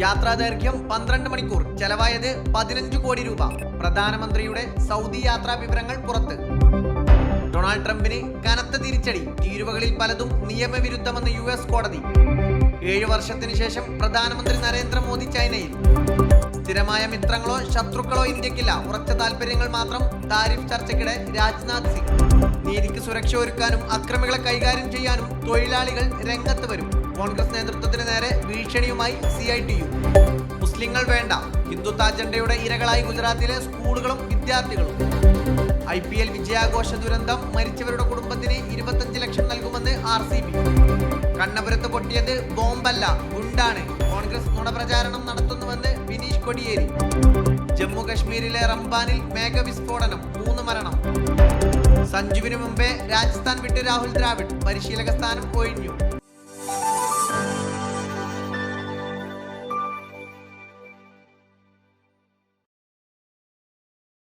യാത്രാ ദൈർഘ്യം പന്ത്രണ്ട് മണിക്കൂർ. ചെലവായത് പതിനഞ്ച് കോടി രൂപ. പ്രധാനമന്ത്രിയുടെ സൗദി യാത്രാ വിവരങ്ങൾ പുറത്ത്. ഡൊണാൾഡ് ട്രംപിന് കനത്ത തിരിച്ചടി. തീരുവകളിൽ പലതും നിയമവിരുദ്ധമെന്ന് യു എസ് കോടതി. ഏഴു വർഷത്തിന് ശേഷം പ്രധാനമന്ത്രി നരേന്ദ്രമോദി ചൈനയിൽ. സ്ഥിരമായ മിത്രങ്ങളോ ശത്രുക്കളോ ഇന്ത്യക്കില്ല. ഉറച്ച താല്പര്യങ്ങൾ മാത്രം താരിഫ് ചർച്ചയ്ക്കിടെ രാജ്നാഥ് സിംഗ്. നീതിക്ക് സുരക്ഷ ഒരുക്കാനും അക്രമികളെ കൈകാര്യം ചെയ്യാനും തൊഴിലാളികൾ രംഗത്ത് വരും. കോൺഗ്രസ് നേതൃത്വത്തിന് നേരെ ഭീഷണിയുമായി സി ഐ ടി യു മുസ്ലിങ്ങൾ വേണ്ട. ഹിന്ദുത്വ അജണ്ടയുടെ ഇരകളായി ഗുജറാത്തിലെ സ്കൂളുകളും വിദ്യാർത്ഥികളും. ഐ പി എൽ വിജയാഘോഷ ദുരന്തം മരിച്ചവരുടെ കുടുംബത്തിന് ഇരുപത്തഞ്ച് ലക്ഷം നൽകുമെന്ന് ആർ സി ബി. കണ്ണപുരത്ത് പൊട്ടിയത് ബോംബല്ല ഗുണ്ടാണ്. കോൺഗ്രസ് നുണപ്രചാരണം നടത്തുന്നുവെന്ന് ബിനീഷ് കൊടിയേരി. ജമ്മു കശ്മീരിലെ റംബാനിൽ മേഘവിസ്ഫോടനം മൂന്ന് മരണം. സഞ്ജുവിന് മുമ്പേ രാജസ്ഥാൻ വിട്ട് രാഹുൽ ദ്രാവിഡ് പരിശീലക സ്ഥാനം ഒഴിഞ്ഞു.